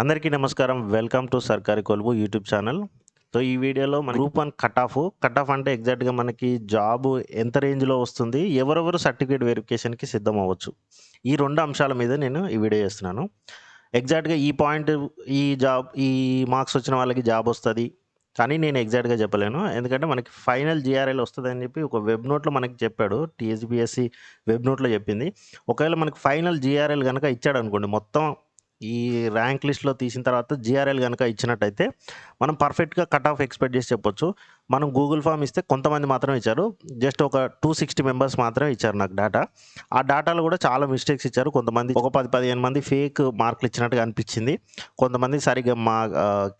అందరికీ నమస్కారం. Welcome to సర్కారీ కొలువు యూట్యూబ్ ఛానల్. సో ఈ వీడియోలో మన group one cut off cut off అంటే ఎగ్జాక్ట్గా మనకి జాబ్ ఎంత రేంజ్లో వస్తుంది ఎవరెవరు సర్టిఫికేట్ వెరిఫికేషన్కి సిద్ధం అవ్వచ్చు. ఈ రెండు అంశాల మీద నేను ఈ వీడియో చేస్తున్నాను. ఎగ్జాక్ట్గా ఈ పాయింట్ ఈ జాబ్ ఈ మార్క్స్ వచ్చిన వాళ్ళకి జాబ్ వస్తుంది కానీ నేను ఎగ్జాక్ట్గా చెప్పలేను. ఎందుకంటే మనకి ఫైనల్ జిఆర్ఎల్ వస్తుంది అని చెప్పి ఒక వెబ్ నోట్లో మనకి చెప్పాడు. టీఎస్బిఎస్సి వెబ్ నోట్లో చెప్పింది. ఒకవేళ మనకి ఫైనల్ జిఆర్ఎల్ కనుక ఇచ్చాడు అనుకోండి మొత్తం ఈ ర్యాంక్ లిస్ట్లో తీసిన తర్వాత జిఆర్ఎల్ కనుక ఇచ్చినట్టయితే మనం పర్ఫెక్ట్గా కట్ ఆఫ్ ఎక్స్పెక్ట్ చేసి చెప్పొచ్చు. మనం గూగుల్ ఫామ్ ఇస్తే కొంతమంది మాత్రమే ఇచ్చారు. జస్ట్ ఒక టూ సిక్స్టీ మెంబర్స్ మాత్రమే ఇచ్చారు నాకు డేటా ఆ డేటాలో కూడా చాలా మిస్టేక్స్ ఇచ్చారు. కొంతమంది ఒక పది పదిహేను మంది ఫేక్ మార్కులు ఇచ్చినట్టుగా అనిపించింది. కొంతమంది సరిగ్గా మా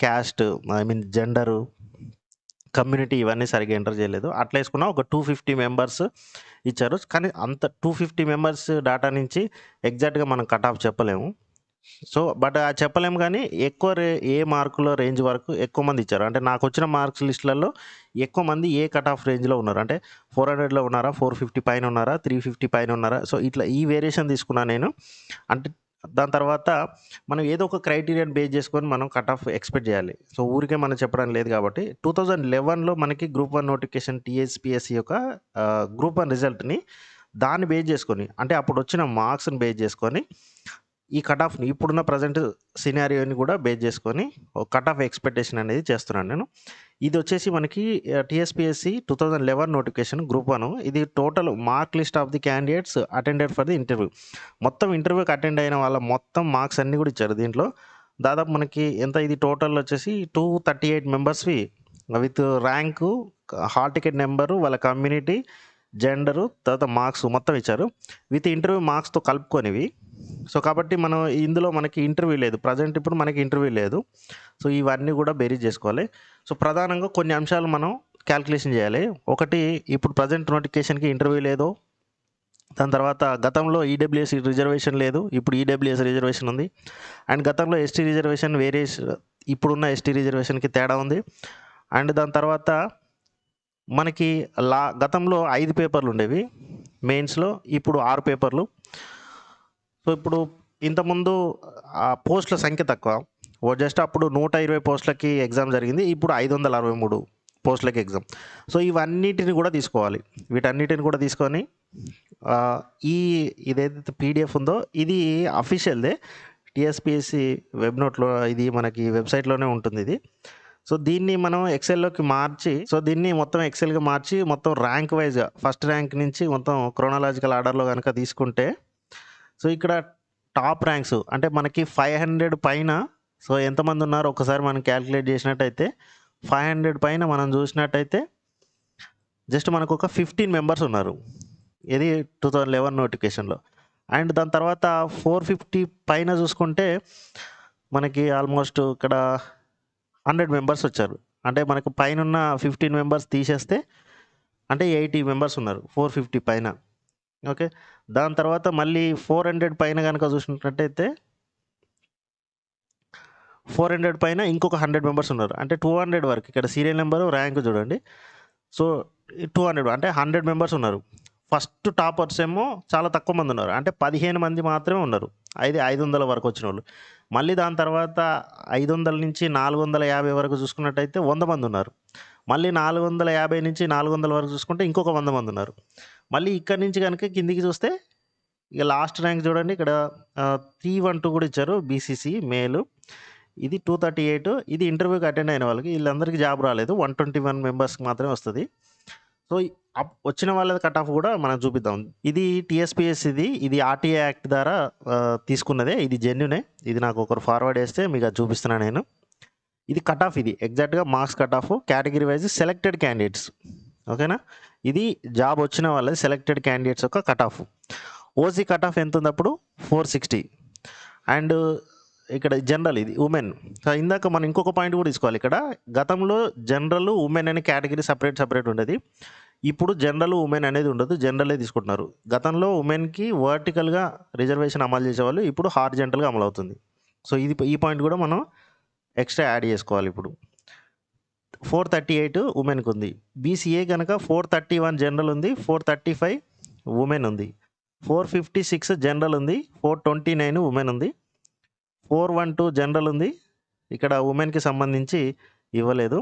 caste I mean gender community ఇవన్నీ సరిగ్గా ఎంటర్ చేయలేదు. అట్లా వేసుకున్నా ఒక టూ ఫిఫ్టీ మెంబర్స్ ఇచ్చారు. కానీ అంత టూ ఫిఫ్టీ మెంబర్స్ డేటా నుంచి ఎగ్జాక్ట్గా మనం కట్ ఆఫ్ చెప్పలేము. సో బట్ ఆ చెప్పలేము కానీ ఎక్కువ రే ఏ మార్కులో రేంజ్ వరకు ఎక్కువ మంది ఇచ్చారు. అంటే నాకు వచ్చిన మార్క్స్ లిస్టులలో ఎక్కువ మంది ఏ కట్ ఆఫ్ రేంజ్లో ఉన్నారు. అంటే ఫోర్ హండ్రెడ్లో ఉన్నారా ఫోర్ ఫిఫ్టీ పైన ఉన్నారా త్రీ ఫిఫ్టీ పైన ఉన్నారా? సో ఇట్లా ఈ వేరియేషన్ తీసుకున్నాను నేను. అంటే దాని తర్వాత మనం ఏదో ఒక క్రైటీరియాని బేస్ చేసుకొని మనం కట్ ఆఫ్ ఎక్స్పెక్ట్ చేయాలి. సో ఊరికే మనం చెప్పడం లేదు కాబట్టి టూ థౌజండ్ లెవెన్లో మనకి గ్రూప్ వన్ నోటిఫికేషన్ టీఎస్పిఎస్సి యొక్క గ్రూప్ వన్ రిజల్ట్ని దాన్ని బేస్ చేసుకొని అంటే అప్పుడు వచ్చిన మార్క్స్ని బేస్ చేసుకొని ఈ కట్ ఆఫ్ని ఇప్పుడున్న ప్రజెంట్ సినారియోని కూడా బేస్ చేసుకొని కట్ ఆఫ్ ఎక్స్పెక్టేషన్ అనేది చేస్తున్నాను నేను. ఇది వచ్చేసి మనకి TSPSC two thousand eleven notification group one ఇది total mark list of the candidates attended for the interview మొత్తం ఇంటర్వ్యూకి అటెండ్ అయిన వాళ్ళ మొత్తం మార్క్స్ అన్నీ కూడా ఇచ్చారు దీంట్లో. దాదాపు మనకి ఎంత? ఇది టోటల్ వచ్చేసి two thirty eight మెంబర్స్వి with rank hall ticket number వాళ్ళ కమ్యూనిటీ జెండరు తర్వాత మార్క్స్ మొత్తం ఇచ్చారు. విత్ ఇంటర్వ్యూ మార్క్స్తో కలుపుకొనివి సో కాబట్టి మనం ఇందులో మనకి ఇంటర్వ్యూ లేదు. ప్రజెంట్ ఇప్పుడు మనకి ఇంటర్వ్యూ లేదు. సో ఇవన్నీ కూడా బేరీజ్ చేసుకోవాలి. సో ప్రధానంగా కొన్ని అంశాలు మనం క్యాల్కులేషన్ చేయాలి. ఒకటి ఇప్పుడు ప్రజెంట్ నోటిఫికేషన్కి ఇంటర్వ్యూ లేదు. దాని తర్వాత గతంలో ఈడబ్ల్యూఎస్ రిజర్వేషన్ లేదు. ఇప్పుడు ఈడబ్ల్యూఎస్ రిజర్వేషన్ ఉంది. అండ్ గతంలో ఎస్టీ రిజర్వేషన్ వేరే ఇప్పుడున్న ఎస్టీ రిజర్వేషన్కి తేడా ఉంది. అండ్ దాని తర్వాత మనకి లా గతంలో ఐదు పేపర్లు ఉండేవి. మెయిన్స్లో ఇప్పుడు ఆరు పేపర్లు సో ఇప్పుడు ఇంతకుముందు ఆ పోస్టుల సంఖ్య తక్కువ. ఓ జస్ట్ అప్పుడు నూట ఇరవై పోస్టులకి ఎగ్జామ్ జరిగింది. ఇప్పుడు ఐదు వందల అరవై మూడు పోస్టులకి ఎగ్జామ్. సో ఇవన్నిటిని కూడా తీసుకోవాలి. వీటన్నిటిని కూడా తీసుకొని ఈ ఇదైతే పీడిఎఫ్ ఉందో ఇది అఫీషియల్దే. టీఎస్పిఎస్సి వెబ్ నోట్లో ఇది మనకి వెబ్సైట్లోనే ఉంటుంది ఇది. సో దీన్ని మనం ఎక్సెల్లోకి మార్చి సో దీన్ని మొత్తం ఎక్సెల్గా మార్చి మొత్తం ర్యాంక్ వైజ్గా ఫస్ట్ ర్యాంక్ నుంచి మొత్తం క్రోనాలజికల్ ఆర్డర్లో కనుక తీసుకుంటే సో ఇక్కడ టాప్ ర్యాంక్స్ అంటే మనకి ఫైవ్ హండ్రెడ్ పైన సో ఎంతమంది ఉన్నారో? ఒకసారి మనం క్యాలిక్యులేట్ చేసినట్టయితే ఫైవ్ హండ్రెడ్ పైన మనం చూసినట్టయితే జస్ట్ మనకు ఒక ఫిఫ్టీన్ మెంబర్స్ ఉన్నారు. ఇది టూ థౌజండ్ లెవెన్ నోటిఫికేషన్లో. అండ్ దాని తర్వాత ఫోర్ ఫిఫ్టీ పైన చూసుకుంటే మనకి ఆల్మోస్ట్ ఇక్కడ హండ్రెడ్ మెంబర్స్ వచ్చారు. అంటే మనకు పైన ఉన్న ఫిఫ్టీన్ మెంబర్స్ తీసేస్తే అంటే ఎయిటీ మెంబర్స్ ఉన్నారు ఫోర్ ఫిఫ్టీ పైన. ఓకే. దాని తర్వాత మళ్ళీ ఫోర్ హండ్రెడ్ పైన కనుక చూసినట్టయితే ఫోర్ హండ్రెడ్ పైన ఇంకొక హండ్రెడ్ మెంబర్స్ ఉన్నారు. అంటే టూ హండ్రెడ్ వరకు. ఇక్కడ సీరియల్ నెంబర్ ర్యాంక్ చూడండి. సో టూ హండ్రెడ్ అంటే హండ్రెడ్ మెంబర్స్ ఉన్నారు. ఫస్ట్ టాపర్స్ ఏమో చాలా తక్కువ మంది ఉన్నారు. అంటే పదిహేను మంది మాత్రమే ఉన్నారు. ఐదు ఐదు వందల వరకు వచ్చిన వాళ్ళు. మళ్ళీ దాని తర్వాత ఐదు వందల నుంచి నాలుగు వందల యాభై వరకు చూసుకున్నట్టయితే వంద మంది ఉన్నారు. మళ్ళీ నాలుగు వందల యాభై నుంచి నాలుగు వందల వరకు చూసుకుంటే ఇంకొక వంద మంది ఉన్నారు. మళ్ళీ ఇక్కడి నుంచి కనుక కిందికి చూస్తే ఇక లాస్ట్ ర్యాంక్ చూడండి. ఇక్కడ త్రీ వన్ టూ కూడా ఇచ్చారు బీసీసీ మేలు ఇది టూ థర్టీ ఎయిట్ ఇది ఇంటర్వ్యూకి అటెండ్ అయిన వాళ్ళకి వీళ్ళందరికీ జాబ్ రాలేదు. వన్ ట్వంటీ వన్ మెంబర్స్కి మాత్రమే వస్తుంది. సో అప్- వచ్చిన వాళ్ళ కట్ ఆఫ్ కూడా మనం చూపిద్దాం. ఇది టీఎస్పిఎస్ ఇది. ఇది ఆర్టీఏ యాక్ట్ ద్వారా తీసుకున్నదే. ఇది జెన్యునే ఇది నాకు ఒకరు ఫార్వర్డ్ చేస్తే మీకు చూపిస్తున్నాను నేను. ఇది కట్ ఆఫ్ ఇది. ఎగ్జాక్ట్గా marks cut off category wise selected candidates ఓకేనా? ఇది జాబ్ వచ్చిన వాళ్ళది సెలెక్టెడ్ క్యాండిడేట్స్ యొక్క cut off OC cut off ఎంత ఉంది అప్పుడు ఫోర్ సిక్స్టీ అండ్ ఇక్కడ జనరల్ ఇది ఉమెన్ ఇందాక మనం ఇంకొక పాయింట్ కూడా తీసుకోవాలి ఇక్కడ. గతంలో జనరల్ ఉమెన్ అనే కేటగిరీ సపరేట్ సపరేట్ ఉండేది. ఇప్పుడు జనరల్ ఉమెన్ అనేది ఉండదు. జనరలే తీసుకుంటున్నారు. గతంలో ఉమెన్కి వర్టికల్గా రిజర్వేషన్ అమలు చేసేవాళ్ళు. ఇప్పుడు హార్జెంటల్గా అమలు అవుతుంది సో ఇది ఈ పాయింట్ కూడా మనం ఎక్స్ట్రా యాడ్ చేసుకోవాలి ఇప్పుడు. ఫోర్ థర్టీ ఎయిట్ ఉమెన్కి ఉంది బీసీఏ కనుక ఫోర్ థర్టీ వన్ జనరల్ ఉంది ఫోర్ థర్టీ ఫైవ్ ఉమెన్ ఉంది ఫోర్ ఫిఫ్టీ సిక్స్ జనరల్ ఉంది ఫోర్ ట్వంటీ నైన్ ఉమెన్ ఉంది ఫోర్ వన్ టూ జనరల్ ఉంది ఇక్కడ ఉమెన్కి సంబంధించి ఇవ్వలేదు.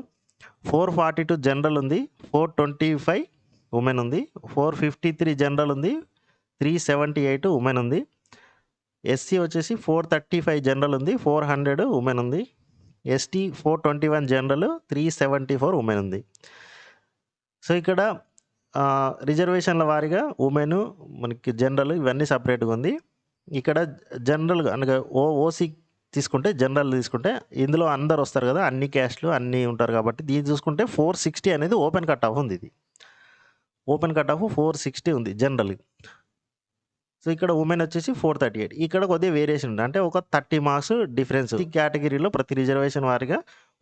ఫోర్ ఫార్టీ టూ జనరల్ ఉంది ఫోర్ ట్వంటీ ఫైవ్ ఉమెన్ ఉంది ఫోర్ ఫిఫ్టీ త్రీ జనరల్ ఉంది త్రీ సెవెంటీ ఎయిట్ ఉమెన్ ఉంది ఎస్సీ వచ్చేసి ఫోర్ థర్టీ ఫైవ్ జనరల్ ఉంది ఫోర్ హండ్రెడ్ ఉమెన్ ఉంది ST four twenty one general three seventy four women ఉంది. So ఇక్కడ రిజర్వేషన్ల వారీగా ఉమెన్ మనకి జనరల్ ఇవన్నీ సపరేట్గా ఉంది. ఇక్కడ జనరల్గా అనగా ఓ ఓసీ తీసుకుంటే జనరల్ తీసుకుంటే ఇందులో అందరు వస్తారు కదా అన్ని క్యాస్ట్లు అన్నీ ఉంటారు కాబట్టి దీన్ని చూసుకుంటే ఫోర్ సిక్స్టీ అనేది ఓపెన్ కట్ ఆఫ్ ఉంది ఇది. Open cut off four sixty ఉంది జనరల్. సో ఇక్కడ ఉమెన్ వచ్చేసి ఫోర్ థర్టీ ఎయిట్ ఇక్కడ కొద్దిగా వేరియేషన్ ఉంది. అంటే ఒక థర్టీ మార్క్స్ డిఫరెన్స్ ఈ కేటగిరీలో ప్రతి రిజర్వేషన్ వారిగా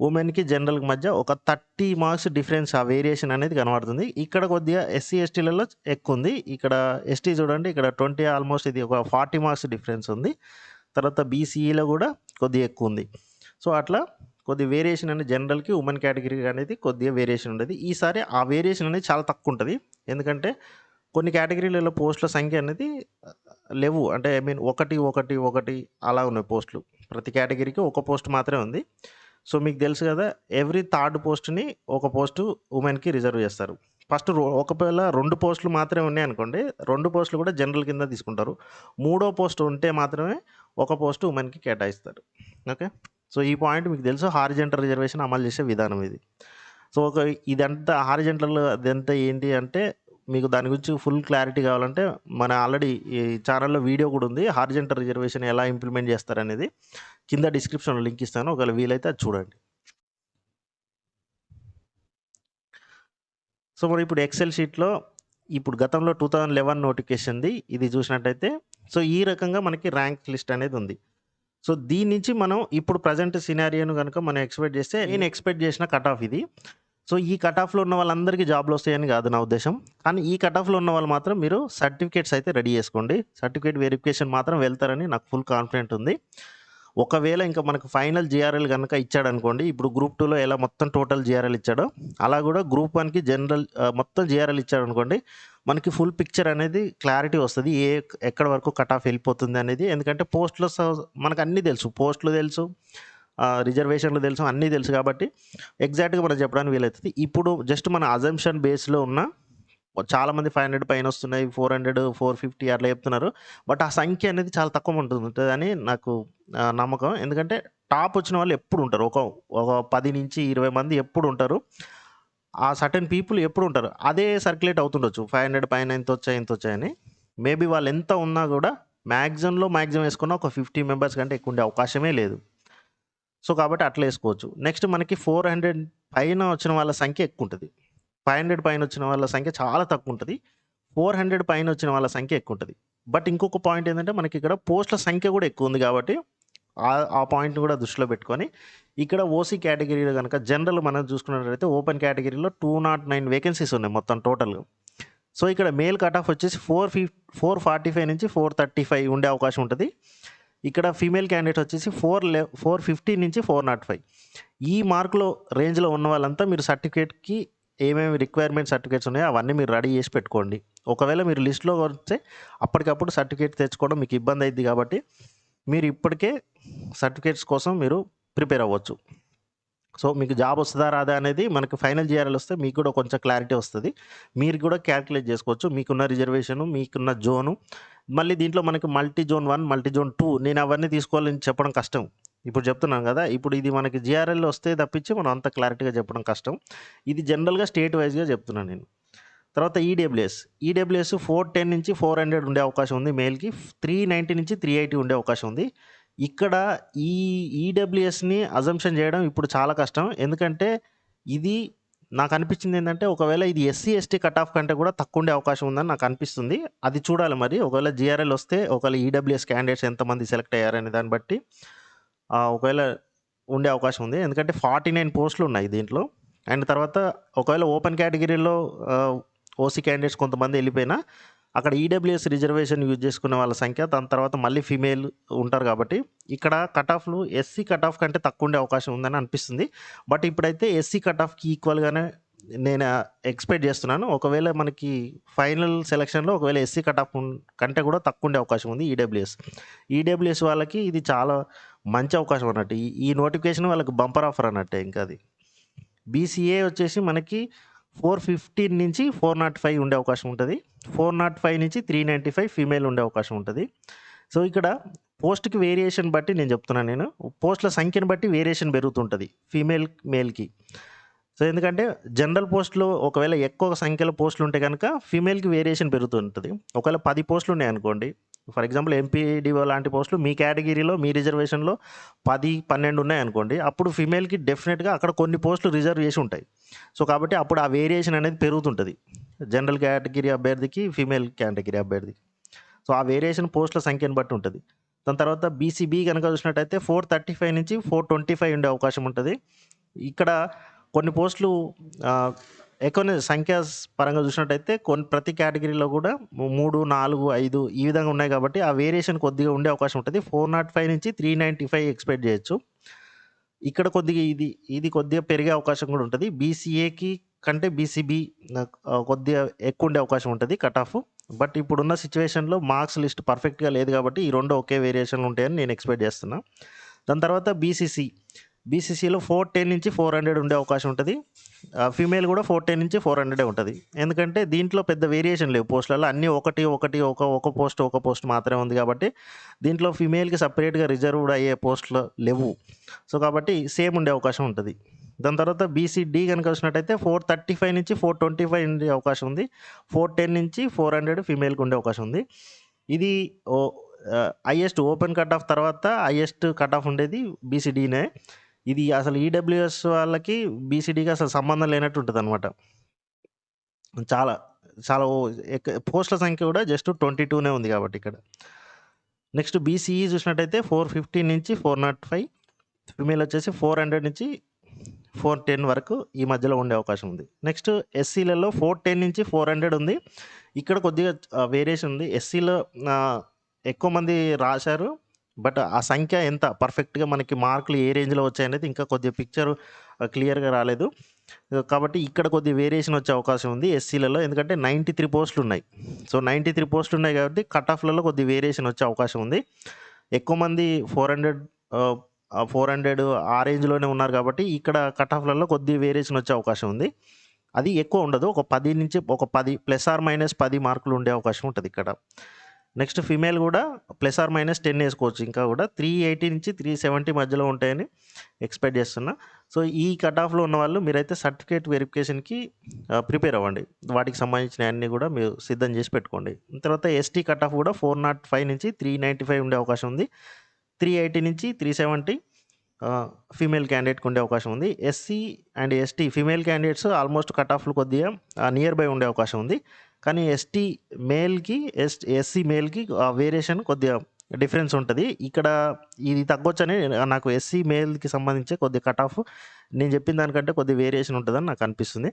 ఉమెన్కి జనరల్కి మధ్య ఒక థర్టీ మార్క్స్ డిఫరెన్స్ ఆ వేరియేషన్ అనేది కనబడుతుంది. ఇక్కడ కొద్దిగా ఎస్సీ ఎస్టీలలో ఎక్కువ ఉంది. ఇక్కడ ఎస్టీ చూడండి. ఇక్కడ ట్వంటీ ఆల్మోస్ట్ ఇది ఒక ఫార్టీ మార్క్స్ డిఫరెన్స్ ఉంది. తర్వాత బీసీఈలో e కూడా కొద్దిగా ఎక్కువ ఉంది. సో అట్లా కొద్ది వేరియేషన్ అనేది జనరల్కి ఉమెన్ కేటగిరీ అనేది కొద్దిగా వేరియేషన్ ఉండేది. ఈసారి ఆ వేరియేషన్ అనేది చాలా తక్కువ ఉంటుంది. ఎందుకంటే కొన్ని కేటగిరీలలో పోస్టుల సంఖ్య అనేది లేవు. అంటే ఐ మీన్ ఒకటి ఒకటి ఒకటి అలా ఉన్నాయి పోస్టులు. ప్రతి కేటగిరీకి ఒక పోస్ట్ మాత్రమే ఉంది. సో మీకు తెలుసు కదా ఎవ్రీ థర్డ్ పోస్ట్ని ఒక పోస్టు ఉమెన్కి రిజర్వ్ చేస్తారు. ఫస్ట్ ఒకవేళ రెండు పోస్టులు మాత్రమే ఉన్నాయి అనుకోండి రెండు పోస్టులు కూడా జనరల్ కింద తీసుకుంటారు. మూడో పోస్ట్ ఉంటే మాత్రమే ఒక పోస్ట్ ఉమెన్కి కేటాయిస్తారు. ఓకే? సో ఈ పాయింట్ మీకు తెలుసు హారిజెంటల్ రిజర్వేషన్ అమలు చేసే విధానం ఇది. సో ఒక ఇదంతా హారిజెంటల్ అదంతా ఏంటి అంటే మీకు దాని గురించి ఫుల్ క్లారిటీ కావాలంటే మన ఆల్రెడీ ఈ ఛానల్లో వీడియో కూడా ఉంది. హారిజెంటల్ రిజర్వేషన్ ఎలా ఇంప్లిమెంట్ చేస్తారనేది కింద డిస్క్రిప్షన్లో లింక్ ఇస్తాను. ఒకవేళ వీలైతే అది చూడండి. సో మరి ఇప్పుడు ఎక్సెల్ షీట్లో ఇప్పుడు గతంలో టూ థౌజండ్ లెవెన్ నోటిఫికేషన్ది ఇది చూసినట్టయితే సో ఈ రకంగా మనకి ర్యాంక్ లిస్ట్ అనేది ఉంది. సో దీని నుంచి మనం ఇప్పుడు ప్రజెంట్ సినారియోను కనుక మనం ఎక్స్పెక్ట్ చేస్తే నేను ఎక్స్పెక్ట్ చేసిన కట్ ఆఫ్ ఇది. సో ఈ కట్ ఆఫ్లో ఉన్న వాళ్ళందరికీ జాబ్లు వస్తాయని కాదు నా ఉద్దేశం. కానీ ఈ కట్ ఆఫ్లో ఉన్న వాళ్ళు మాత్రం మీరు సర్టిఫికేట్స్ అయితే రెడీ చేసుకోండి. సర్టిఫికేట్ వెరిఫికేషన్ మాత్రం వెళ్తారని నాకు ఫుల్ కాన్ఫిడెంట్ ఉంది. ఒకవేళ ఇంకా మనకు ఫైనల్ జిఆర్ఎల్ కనుక ఇచ్చాడు అనుకోండి ఇప్పుడు గ్రూప్ టూలో ఎలా మొత్తం టోటల్ జిఆర్ఎల్ ఇచ్చాడో అలా కూడా గ్రూప్ వన్కి జనరల్ మొత్తం జిఆర్ఎల్ ఇచ్చాడు అనుకోండి మనకి ఫుల్ పిక్చర్ అనేది క్లారిటీ వస్తుంది. ఏ ఎక్కడ వరకు కట్ ఆఫ్ వెళ్ళిపోతుంది అనేది. ఎందుకంటే పోస్టులో మనకు అన్నీ తెలుసు. పోస్టులు తెలుసు. రిజర్వేషన్లు తెలుసు అన్నీ తెలుసు కాబట్టి ఎగ్జాక్ట్గా మనం చెప్పడానికి వీలవుతుంది. ఇప్పుడు జస్ట్ మన అజంప్షన్ బేస్లో ఉన్న చాలామంది ఫైవ్ హండ్రెడ్ పైన వస్తున్నాయి ఫోర్ హండ్రెడ్ ఫోర్ ఫిఫ్టీ అట్లా చెప్తున్నారు. బట్ ఆ సంఖ్య అనేది చాలా తక్కువ ఉంటుంది అని నాకు నమ్మకం. ఎందుకంటే టాప్ వచ్చిన వాళ్ళు ఎప్పుడు ఉంటారు. ఒక ఒక పది నుంచి ఇరవై మంది ఎప్పుడు ఉంటారు. ఆ సర్టెన్ పీపుల్ ఎప్పుడు ఉంటారు. అదే సర్క్యులేట్ అవుతుండొచ్చు. ఫైవ్ హండ్రెడ్ పైన ఎంత వచ్చాయి ఎంత వచ్చాయని. మేబీ వాళ్ళు ఎంత ఉన్నా కూడా మ్యాక్సిమంలో మ్యాక్సిమం వేసుకున్న ఒక ఫిఫ్టీ మెంబర్స్ కంటే ఎక్కువ ఉండే అవకాశమే లేదు. సో కాబట్టి అట్లా వేసుకోవచ్చు. నెక్స్ట్ మనకి ఫోర్ హండ్రెడ్ పైన వచ్చిన వాళ్ళ సంఖ్య ఎక్కువ ఉంటుంది ఫైవ్ హండ్రెడ్ పైన వచ్చిన వాళ్ళ సంఖ్య చాలా తక్కువ ఉంటుంది ఫోర్ హండ్రెడ్ పైన వచ్చిన వాళ్ళ సంఖ్య ఎక్కువ ఉంటుంది బట్ ఇంకొక పాయింట్ ఏంటంటే మనకి ఇక్కడ పోస్టుల సంఖ్య కూడా ఎక్కువ ఉంది కాబట్టి ఆ- పాయింట్ని కూడా దృష్టిలో పెట్టుకొని ఇక్కడ ఓసీ కేటగిరీలో కనుక జనరల్ మనం చూసుకున్నట్లయితే ఓపెన్ కేటగిరీలో టూ నాట్ నైన్ వేకెన్సీస్ ఉన్నాయి మొత్తం టోటల్గా సో ఇక్కడ మేల్ కట్ ఆఫ్ వచ్చేసి four fif four forty five నుంచి ఫోర్ థర్టీ ఫైవ్ ఉండే అవకాశం ఉంటుంది. ఇక్కడ ఫీమేల్ క్యాండిడేట్ వచ్చేసి ఫోర్ లే ఫోర్ ఫిఫ్టీ నుంచి ఫోర్ నాట్ ఫైవ్ ఈ మార్కులో రేంజ్లో ఉన్న వాళ్ళంతా మీరు సర్టిఫికేట్కి ఏమేమి రిక్వైర్మెంట్ సర్టిఫికేట్స్ ఉన్నాయో అవన్నీ మీరు రెడీ చేసి పెట్టుకోండి. ఒకవేళ మీరు లిస్ట్లో వస్తే అప్పటికప్పుడు సర్టిఫికేట్ తెచ్చుకోవడం మీకు ఇబ్బంది అయింది కాబట్టి మీరు ఇప్పటికే సర్టిఫికేట్స్ కోసం మీరు ప్రిపేర్ అవ్వచ్చు. సో మీకు జాబ్ వస్తుందా రాదా అనేది మనకి ఫైనల్ జిఆర్ఎల్ వస్తే మీకు కూడా కొంచెం క్లారిటీ వస్తుంది. మీరు కూడా క్యాల్కులేట్ చేసుకోవచ్చు. మీకున్న రిజర్వేషన్ మీకున్న జోను. మళ్ళీ దీంట్లో మనకి multi zone one multi zone two నేను అవన్నీ తీసుకోవాలని చెప్పడం కష్టం. ఇప్పుడు చెప్తున్నాను కదా ఇప్పుడు ఇది మనకి జిఆర్ఎల్ వస్తే తప్పించి మనం అంత క్లారిటీగా చెప్పడం కష్టం. ఇది జనరల్గా స్టేట్ వైజ్గా చెప్తున్నాను నేను. తర్వాత ఈడబ్ల్యూఎస్. ఈడబ్ల్యూఎస్ ఫోర్ టెన్ నుంచి ఫోర్ హండ్రెడ్ ఉండే అవకాశం ఉంది మెయిల్కి. త్రీ నైంటీ నుంచి త్రీ ఎయిటీ ఉండే అవకాశం ఉంది. ఇక్కడ ఈ ఈడబ్ల్యూఎస్ని అజంప్షన్ చేయడం ఇప్పుడు చాలా కష్టం. ఎందుకంటే ఇది నాకు అనిపించింది ఏంటంటే ఒకవేళ ఇది ఎస్సీ ఎస్టీ కట్ ఆఫ్ కంటే కూడా తక్కువ ఉండే అవకాశం ఉందని నాకు అనిపిస్తుంది. అది చూడాలి మరి. ఒకవేళ జిఆర్ఎల్ వస్తే ఒకవేళ ఈడబ్ల్యూఎస్ క్యాండిడేట్స్ ఎంతమంది సెలెక్ట్ అయ్యారనే దాన్ని బట్టి ఒకవేళ ఉండే అవకాశం ఉంది. ఎందుకంటే ఫార్టీ నైన్ పోస్టులు ఉన్నాయి దీంట్లో. అండ్ తర్వాత ఒకవేళ ఓపెన్ కేటగిరీలో ఓసీ క్యాండిడేట్స్ కొంతమంది వెళ్ళిపోయినా అక్కడ ఈడబ్ల్యూఎస్ రిజర్వేషన్ యూజ్ చేసుకునే వాళ్ళ సంఖ్య దాని తర్వాత మళ్ళీ ఫీమేల్ ఉంటారు కాబట్టి ఇక్కడ కట్ ఆఫ్లు ఎస్సీ కట్ ఆఫ్ కంటే తక్కువ ఉండే అవకాశం ఉందని అనిపిస్తుంది. బట్ ఇప్పుడైతే ఎస్సీ కట్ ఆఫ్కి ఈక్వల్గానే నేను uh, ఎక్స్పెక్ట్ చేస్తున్నాను. ఒకవేళ మనకి ఫైనల్ సెలక్షన్లో ఒకవేళ ఎస్సీ కట్ ఆఫ్ కంటే కూడా తక్కువ ఉండే అవకాశం ఉంది ఈడబ్ల్యూఎస్ ఈడబ్ల్యూఎస్ వాళ్ళకి ఇది చాలా మంచి అవకాశం అన్నట్టు. ఈ ఈ నోటిఫికేషన్ వాళ్ళకి బంపర్ ఆఫర్ అన్నట్టే ఇంకా అది. బీసీఏ వచ్చేసి మనకి ఫోర్ ఫిఫ్టీన్ నుంచి ఫోర్ నాట్ ఫైవ్ ఉండే అవకాశం ఉంటుంది. ఫోర్ నాట్ ఫైవ్ నుంచి త్రీ నైంటీ ఫైవ్ ఫీమేల్ ఉండే అవకాశం ఉంటుంది. సో ఇక్కడ పోస్ట్కి వేరియేషన్ బట్టి నేను చెప్తున్నాను నేను. పోస్టుల సంఖ్యను బట్టి వేరియేషన్ పెరుగుతుంటుంది ఫీమేల్ మేల్కి. సో ఎందుకంటే జనరల్ పోస్టులు ఒకవేళ ఎక్కువ సంఖ్యలో పోస్టులు ఉంటే కనుక ఫీమేల్కి వేరియేషన్ పెరుగుతుంటుంది. ఒకవేళ పది పోస్టులు ఉన్నాయి అనుకోండి ఫర్ ఎగ్జాంపుల్ ఎంపీడీఓ లాంటి పోస్టులు మీ కేటగిరీలో మీ రిజర్వేషన్లో పది పన్నెండు ఉన్నాయి అనుకోండి అప్పుడు ఫీమేల్కి డెఫినెట్గా అక్కడ కొన్ని పోస్టులు రిజర్వ్ చేసి ఉంటాయి. సో కాబట్టి అప్పుడు ఆ వేరియేషన్ అనేది పెరుగుతుంటుంది. జనరల్ కేటగిరీ అభ్యర్థికి ఫీమేల్ కేటగిరీ అభ్యర్థికి. సో ఆ వేరియేషన్ పోస్టుల సంఖ్యను బట్టి ఉంటుంది. దాని తర్వాత బీసీబీ కనుక చూసినట్టయితే ఫోర్ థర్టీ ఫైవ్ నుంచి ఫోర్ ట్వంటీ ఫైవ్ ఉండే అవకాశం ఉంటుంది. ఇక్కడ కొన్ని పోస్టులు ఎక్కువ సంఖ్య పరంగా చూసినట్టయితే కొన్ని ప్రతి కేటగిరీలో కూడా మూడు నాలుగు ఐదు ఈ విధంగా ఉన్నాయి కాబట్టి ఆ వేరియేషన్ కొద్దిగా ఉండే అవకాశం ఉంటుంది. ఫోర్ నాట్ ఫైవ్ నుంచి త్రీ నైంటీ ఫైవ్ ఎక్స్పెక్ట్ చేయొచ్చు. ఇక్కడ కొద్దిగా ఇది ఇది కొద్దిగా పెరిగే అవకాశం కూడా ఉంటుంది. బీసీఏకి కంటే బీసీబీ కొద్దిగా ఎక్కువ ఉండే అవకాశం ఉంటుంది కట్ ఆఫ్. బట్ ఇప్పుడున్న సిచ్యువేషన్లో మార్క్స్ లిస్ట్ పర్ఫెక్ట్గా లేదు కాబట్టి ఈ రెండు ఒకే వేరియేషన్లు ఉంటాయని నేను ఎక్స్పెక్ట్ చేస్తున్నా. దాని తర్వాత బీసీసీ. బీసీసీలో ఫోర్ టెన్ నుంచి ఫోర్ హండ్రెడ్ ఉండే అవకాశం ఉంటుంది. ఫీమేల్ కూడా ఫోర్ టెన్ నుంచి ఫోర్ హండ్రెడే ఉంటుంది. ఎందుకంటే దీంట్లో పెద్ద వేరియేషన్ లేవు. పోస్టులలో అన్నీ ఒకటి ఒకటి ఒక ఒక పోస్ట్ ఒక పోస్ట్ మాత్రమే ఉంది కాబట్టి దీంట్లో ఫీమేల్కి సపరేట్గా రిజర్వ్డ్ అయ్యే పోస్టులు లేవు. సో కాబట్టి సేమ్ ఉండే అవకాశం ఉంటుంది. దాని తర్వాత బీసీడీ కనుక వచ్చినట్టయితే ఫోర్ థర్టీ ఫైవ్ నుంచి ఫోర్ ట్వంటీ ఫైవ్ ఉండే అవకాశం ఉంది. ఫోర్ టెన్ నుంచి ఫోర్ హండ్రెడ్ ఫీమేల్కి ఉండే అవకాశం ఉంది. ఇది ఓ హైయెస్ట్ ఓపెన్ కట్ ఆఫ్ తర్వాత హైయెస్ట్ కట్ ఆఫ్ ఉండేది బీసీడీనే ఇది అసలు ఈడబ్ల్యూఎస్ వాళ్ళకి బీసీడీకి అసలు సంబంధం లేనట్టు ఉంటుంది అనమాట చాలా చాలా ఓ- ఎక్క- పోస్టుల సంఖ్య కూడా జస్ట్ ట్వంటీ టూనే ఉంది కాబట్టి ఇక్కడ. నెక్స్ట్ బీసీఈ చూసినట్టయితే ఫోర్ ఫిఫ్టీన్ నుంచి ఫోర్ నాట్ ఫైవ్ ఫిమేల్ వచ్చేసి ఫోర్ హండ్రెడ్ నుంచి ఫోర్ టెన్ వరకు ఈ మధ్యలో ఉండే అవకాశం ఉంది. నెక్స్ట్ ఎస్సీలలో ఫోర్ టెన్ నుంచి ఫోర్ హండ్రెడ్ ఉంది. ఇక్కడ కొద్దిగా వేరియేషన్ ఉంది. ఎస్సీలో ఎక్కువ మంది రాశారు. బట్ ఆ సంఖ్య ఎంత పర్ఫెక్ట్గా మనకి మార్కులు ఏ రేంజ్లో వచ్చాయనేది ఇంకా కొద్దిగా పిక్చర్ క్లియర్గా రాలేదు. కాబట్టి ఇక్కడ కొద్దిగా వేరియేషన్ వచ్చే అవకాశం ఉంది ఎస్సీలలో. ఎందుకంటే నైంటీ త్రీ పోస్టులు ఉన్నాయి సో నైంటీ త్రీ పోస్టులు ఉన్నాయి కాబట్టి కట్ ఆఫ్లలో కొద్దిగా వేరియేషన్ వచ్చే అవకాశం ఉంది. ఎక్కువ మంది ఫోర్ హండ్రెడ్ ఫోర్ హండ్రెడ్ ఆ రేంజ్లోనే ఉన్నారు కాబట్టి ఇక్కడ కట్ ఆఫ్లలో కొద్ది వేరియేషన్ వచ్చే అవకాశం ఉంది. అది ఎక్కువ ఉండదు. ఒక పది నుంచి ఒక పది ప్లస్ ఆర్ మైనస్ పది మార్కులు ఉండే అవకాశం ఉంటుంది ఇక్కడ. నెక్స్ట్ ఫీమేల్ కూడా ప్లస్ ఆర్ మైనస్ టెన్ వేసుకోవచ్చు. ఇంకా కూడా త్రీ ఎయిటీ నుంచి త్రీ సెవెంటీ మధ్యలో ఉంటాయని ఎక్స్పెక్ట్ చేస్తున్నా. సో ఈ కట్ ఆఫ్లో ఉన్న వాళ్ళు మీరైతే సర్టిఫికేట్ వెరిఫికేషన్కి ప్రిపేర్ అవ్వండి. వాటికి సంబంధించిన అన్నీ కూడా మీరు సిద్ధం చేసి పెట్టుకోండి. తర్వాత ఎస్టీ కట్ ఆఫ్ కూడా ఫోర్ నాట్ ఫైవ్ నుంచి త్రీ నైంటీ ఫైవ్ ఉండే అవకాశం ఉంది. త్రీ ఎయిటీ నుంచి త్రీ సెవెంటీ ఫీమేల్ క్యాండిడేట్కి ఉండే అవకాశం ఉంది. SC and ST female candidates almost cut ఆఫ్లు కొద్దిగా నియర్ బై ఉండే అవకాశం ఉంది. కానీ ఎస్టీ మేల్కి ఎస్ ఎస్సీ మేల్కి వేరియేషన్ కొద్దిగా డిఫరెన్స్ ఉంటుంది. ఇక్కడ ఇది తగ్గొచ్చని నాకు ఎస్సీ మేల్కి సంబంధించి కొద్దిగా కట్ ఆఫ్ నేను చెప్పిన దానికంటే కొద్దిగా వేరియేషన్ ఉంటుందని నాకు అనిపిస్తుంది.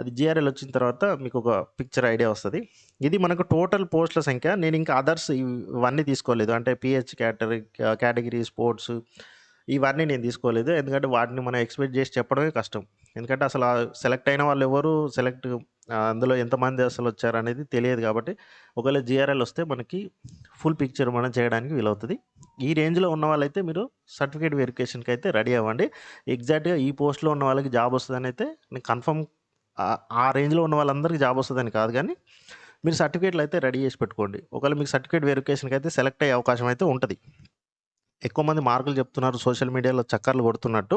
అది జిఆర్ఎల్ వచ్చిన తర్వాత మీకు ఒక పిక్చర్ ఐడియా వస్తుంది. ఇది మనకు టోటల్ పోస్టుల సంఖ్య. నేను ఇంకా అదర్స్ ఇవన్నీ తీసుకోలేదు. అంటే పిహెచ్ కేటగిరీ కేటగిరీ స్పోర్ట్స్ ఇవన్నీ నేను తీసుకోలేదు. ఎందుకంటే వాటిని మనం ఎక్స్పెక్ట్ చేసి చెప్పడమే కష్టం. ఎందుకంటే అసలు సెలెక్ట్ అయిన వాళ్ళు ఎవరు? సెలెక్ట్ అందులో ఎంతమంది అసలు వచ్చారు అనేది తెలియదు కాబట్టి ఒకవేళ జిఆర్ఎల్ వస్తే మనకి ఫుల్ పిక్చర్ మనం చేయడానికి వీలవుతుంది. ఈ రేంజ్లో ఉన్న వాళ్ళైతే మీరు సర్టిఫికేట్ వెరిఫికేషన్కి అయితే రెడీ అవ్వండి. ఎగ్జాక్ట్గా ఈ పోస్ట్లో ఉన్న వాళ్ళకి జాబ్ వస్తుందని అయితే నేను కన్ఫర్మ్ ఆ రేంజ్లో ఉన్న వాళ్ళందరికీ జాబ్ వస్తుందని కాదు కానీ మీరు సర్టిఫికేట్లు అయితే రెడీ చేసి పెట్టుకోండి. ఒకవేళ మీకు సర్టిఫికేట్ వెరిఫికేషన్కి అయితే సెలెక్ట్ అయ్యే అవకాశం అయితే ఉంటుంది. ఎక్కువ మంది మార్కులు చెప్తున్నారు సోషల్ మీడియాలో చక్కర్లు కొడుతున్నట్టు.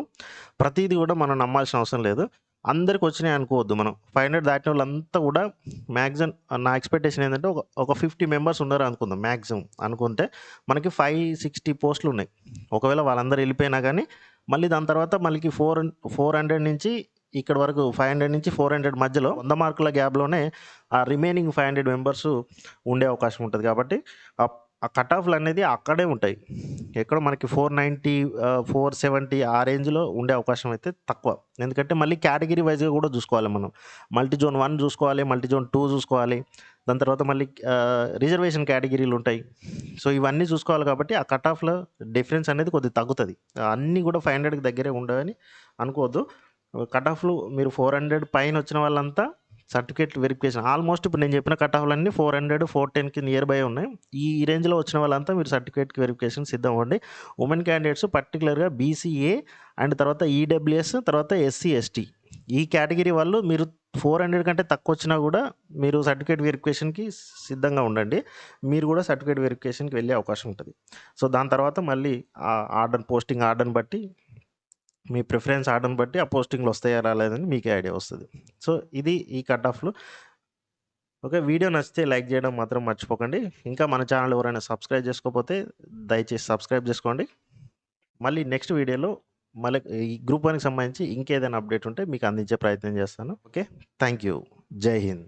ప్రతిదీ కూడా మనం నమ్మాల్సిన అవసరం లేదు. అందరికి వచ్చినాయి అనుకోవద్దు మనం. ఫైవ్ హండ్రెడ్ దాటిన వాళ్ళంతా కూడా మ్యాక్సిమం నా ఎక్స్పెక్టేషన్ ఏంటంటే ఒక ఒక ఫిఫ్టీ మెంబర్స్ ఉన్నారు అనుకుందాం మ్యాక్సిమం అనుకుంటే మనకి ఫైవ్ సిక్స్టీ పోస్టులు ఉన్నాయి. ఒకవేళ వాళ్ళందరూ వెళ్ళిపోయినా కానీ మళ్ళీ దాని తర్వాత మళ్ళీ ఫోర్ ఫోర్ హండ్రెడ్ నుంచి ఇక్కడ వరకు ఫైవ్ హండ్రెడ్ నుంచి ఫోర్ హండ్రెడ్ మధ్యలో వంద మార్కుల గ్యాప్లోనే ఆ రిమైనింగ్ ఫైవ్ హండ్రెడ్ మెంబర్స్ ఉండే అవకాశం ఉంటుంది కాబట్టి ఆ కటాఫ్లు కట్ ఆఫ్లు అనేది అక్కడే ఉంటాయి. ఎక్కడ మనకి ఫోర్ నైంటీ ఫోర్ సెవెంటీ ఆ రేంజ్లో ఉండే అవకాశం అయితే తక్కువ. ఎందుకంటే మళ్ళీ కేటగిరీ వైజ్గా కూడా చూసుకోవాలి మనం. మల్టీ జోన్ వన్ చూసుకోవాలి మల్టీ జోన్ టూ చూసుకోవాలి. దాని తర్వాత మళ్ళీ రిజర్వేషన్ కేటగిరీలు ఉంటాయి. సో ఇవన్నీ చూసుకోవాలి కాబట్టి ఆ కట్ ఆఫ్లో డిఫరెన్స్ అనేది కొద్దిగా తగ్గుతుంది. అన్నీ కూడా ఫైవ్ హండ్రెడ్కి దగ్గరే ఉండవని అనుకోవద్దు. కట్ ఆఫ్లు మీరు ఫోర్ హండ్రెడ్ పైన వచ్చిన వాళ్ళంతా సర్టిఫికేట్ వెరిఫికేషన్ ఆల్మోస్ట్ ఇప్పుడు నేను చెప్పిన కట్ ఆఫ్లన్నీ ఫోర్ హండ్రెడ్ ఫోర్ టెన్కి నియర్ బై ఉన్నాయి. ఈ రేంజ్లో వచ్చిన వాళ్ళంతా మీరు సర్టిఫికేట్ వెరిఫికేషన్ సిద్ధం అవ్వండి. ఉమెన్ క్యాండిడేట్స్ పర్టికులర్గా బీసీఏ అండ్ తర్వాత ఈడబ్ల్యూఎస్ తర్వాత ఎస్సీ ఎస్టీ ఈ కేటగిరీ వాళ్ళు మీరు ఫోర్ హండ్రెడ్ కంటే తక్కువ వచ్చినా కూడా మీరు సర్టిఫికేట్ వెరిఫికేషన్కి సిద్ధంగా ఉండండి. మీరు కూడా సర్టిఫికేట్ వెరిఫికేషన్కి వెళ్ళే అవకాశం ఉంటుంది. సో దాని తర్వాత మళ్ళీ ఆ ఆర్డర్ పోస్టింగ్ ఆర్డర్ని బట్టి మీ ప్రిఫరెన్స్ ఆర్డర్ని బట్టి ఆ పోస్టింగ్లు వస్తాయా రాలేదని మీకే ఐడియా వస్తుంది. సో ఇది ఈ కట్ ఆఫ్లు. ఓకే వీడియో నచ్చితే లైక్ చేయడం మాత్రం మర్చిపోకండి. ఇంకా మన ఛానల్ ఎవరైనా సబ్స్క్రైబ్ చేసుకోకపోతే దయచేసి సబ్స్క్రైబ్ చేసుకోండి. మళ్ళీ నెక్స్ట్ వీడియోలో మళ్ళీ ఈ గ్రూప్ వన్కి సంబంధించి ఇంకేదైనా అప్డేట్ ఉంటే మీకు అందించే ప్రయత్నం చేస్తాను. Okay thank you. Jai Hind.